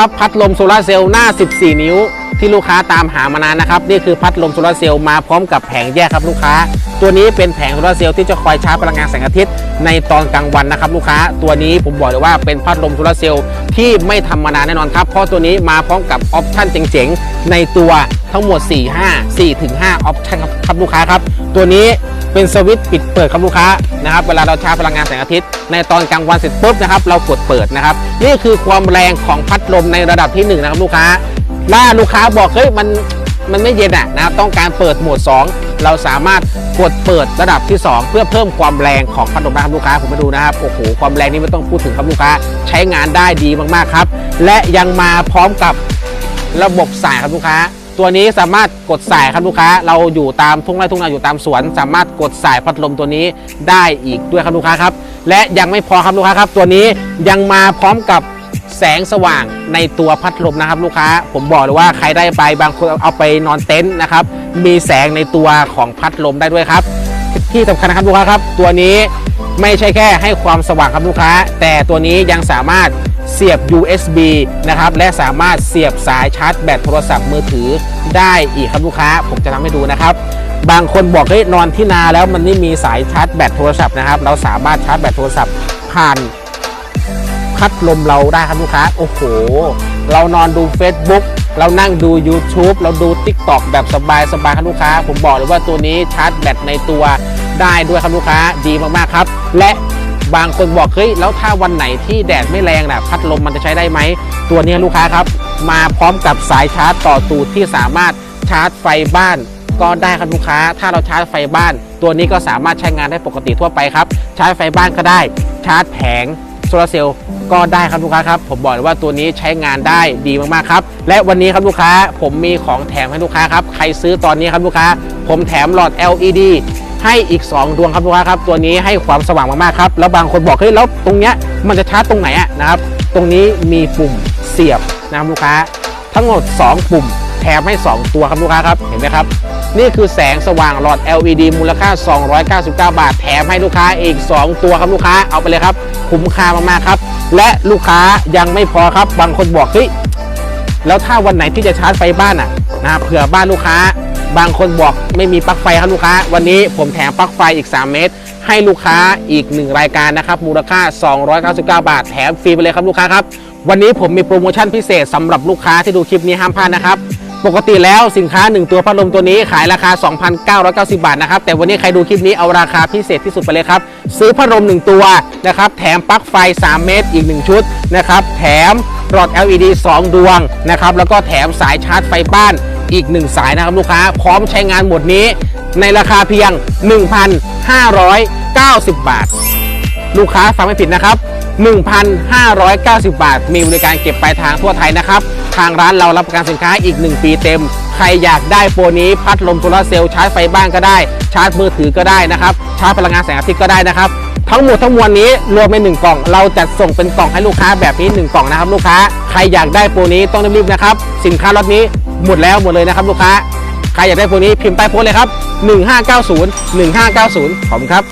ครับพัดลมโซลาร์เซลล์หน้า 14 นิ้ว ที่ลูกค้าตามหามานานนะครับ นี่คือพัดลมโซลาร์เซลล์มาพร้อมกับแผงแยกครับลูกค้า ตัวนี้เป็นแผงโซลาร์เซลล์ที่จะคอยชาร์จพลังงานแสงอาทิตย์ในตอนกลางวันนะครับลูกค้าตัวนี้ผมบอกเลยว่าเป็นพัดลมโซลาร์เซลล์ที่ไม่ธรรมดาแน่นอนครับ เพราะตัวนี้มาพร้อมกับออปชั่นเจ๋งๆในตัวทั้งหมด 4 5 4ถึง5ออปชั่นครับลูกค้าครับ ตัวนี้ เป็นสวิตช์ปิดเปิดครับลูกค้านะครับเวลาเราชาร์จพลังงานแสงอาทิตย์ ในตอนกลางวันเสร็จปุ๊บนะครับเรากดเปิดนะครับนี่คือความแรงของพัดลมในระดับที่หนึ่งนะครับลูกค้าถ้าลูกค้าบอกเฮ้ยมันมันไม่เย็นอะนะครับต้องการเปิดโหมด 2 เราสามารถกดเปิดระดับที่ 2 เพื่อเพิ่มความแรงของพัดลมนะครับลูกค้าผมมาดูนะครับโอ้โหความแรงนี้ไม่ต้องพูดถึงครับลูกค้าใช้งานได้ดีมากๆครับ และยังมาพร้อมกับระบบสายครับลูกค้า ตัวนี้สามารถกดสายครับลูกค้า เราอยู่ตามทุ่งไร่ทุ่งนาอยู่ตามสวน สามารถกดสายพัดลมตัวนี้ได้อีกด้วยครับลูกค้าครับ และยังไม่พอครับลูกค้าครับ ตัวนี้ยังมาพร้อมกับแสงสว่างในตัวพัดลมนะครับ ลูกค้า ผมบอกเลยว่าใครได้ไปบางคนเอาไปนอนเต็นท์นะครับ มีแสงในตัวของพัดลมได้ด้วยครับ ที่สำคัญนะครับลูกค้าครับ ตัวนี้ไม่ใช่แค่ให้ความสว่างครับลูกค้า แต่ตัวนี้ยังสามารถ เสียบ USB นะครับและสามารถเสียบสายชาร์จแบตโทรศัพท์มือถือได้อีกครับลูกค้า ผมจะทำให้ดูนะครับ บางคนบอกเฮ้ยนอนที่นาแล้วมันไม่มีสายชาร์จแบตโทรศัพท์นะครับ เราสามารถชาร์จแบตโทรศัพท์ผ่านพัดลมเราได้ครับลูกค้า โอ้โห เรานอนดู Facebook เรานั่งดู YouTube เราดู TikTok แบบสบายสบายครับลูกค้า ผมบอกเลยว่าตัวนี้ชาร์จแบตในตัวได้ด้วยครับลูกค้าดีมากๆครับ และ บางคนบอกเฮ้ยแล้วถ้าวันไหนที่แดดไม่แรงนะพัดลมมันจะใช้ได้ไหม ตัวนี้ลูกค้าครับ มาพร้อมกับสายชาร์จต่อตูดที่สามารถชาร์จไฟบ้านก็ได้ครับลูกค้า ถ้าเราชาร์จไฟบ้าน ตัวนี้ก็สามารถใช้งานได้ปกติทั่วไปครับ ชาร์จไฟบ้านก็ได้ ชาร์จแผงโซลาร์เซลล์ก็ได้ครับลูกค้าครับ ผมบอกเลยว่าตัวนี้ใช้งานได้ดีมากๆครับ และวันนี้ครับลูกค้าผมมีของแถมให้ลูกค้าครับ ใครซื้อตอนนี้ครับลูกค้า ผมแถมหลอด LED ให้อีก 2 ดวงครับลูกค้าครับ ตัวนี้ให้ความสว่างมากๆครับแล้วบางคนบอกเฮ้ยแล้วตรงเนี้ยมันจะชาร์จตรงไหนอะนะครับ ตรงนี้มีปุ่มเสียบนะครับลูกค้า ทั้งหมด 2 ปุ่มแถมให้ 2 ตัวครับลูกค้าครับเห็นไหมครับ นี่คือแสงสว่างหลอด LED มูลค่า 299 บาท แถมให้ลูกค้าอีก 2 ตัวครับลูกค้าเอาไปเลยครับ คุ้มค่ามากๆครับ และลูกค้ายังไม่พอครับบางคนบอกเฮ้ยแล้วถ้าวันไหนที่จะชาร์จไฟบ้านอะนะเผื่อบ้านลูกค้า บางคนบอกไม่มีปลั๊กไฟครับลูกค้า วันนี้ผมแถมปลั๊กไฟอีก 3 เมตร ให้ลูกค้าอีก 1 รายการนะครับ มูลค่า 299 บาท แถมฟรีไปเลยครับลูกค้าครับ วันนี้ผมมีโปรโมชั่นพิเศษสำหรับลูกค้าที่ดูคลิปนี้ห้ามพลาดนะครับ ปกติแล้วสินค้า 1 ตัวพัดลมตัวนี้ขายราคา 2,990 บาทนะครับ แต่วันนี้ใครดูคลิปนี้เอาราคาพิเศษที่สุดไปเลยครับ ซื้อพัดลม 1 ตัวนะครับ แถมปลั๊กไฟ 3 เมตร อีก 1 ชุดนะครับ แถมหลอด LED 2 ดวงนะครับ แล้วก็แถมสายชาร์จไฟบ้าน อีก 1 สายนะครับลูกค้า พร้อมใช้งานหมดนี้ ในราคาเพียง 1,590 บาท ลูกค้าฟังไม่ผิดนะครับ 1,590 บาท มีบริการเก็บปลายทางทั่วไทยนะครับ ทางร้านเรารับประกันสินค้าอีก 1 ปีเต็ม ใครอยากได้โปรนี้พัดลมโซลาเซลล์ชาร์จไฟบ้านก็ได้ ชาร์จมือถือก็ได้นะครับ ชาร์จพลังงานแสงอาทิตย์ก็ได้นะครับ ทั้งหมดทั้งมวลนี้รวมเป็นหนึ่งกล่อง เราจัดส่งเป็นกล่องให้ลูกค้าแบบนี้ 1 กล่องนะครับลูกค้า ใครอยากได้โปรนี้ต้องรีบๆนะครับ สินค้าล็อตนี้ หมดแล้วหมดเลยนะครับลูกค้า ใครอยากได้พวกนี้พิมพ์ใต้โพสต์เลยครับ 1590 1590 ขอบคุณครับ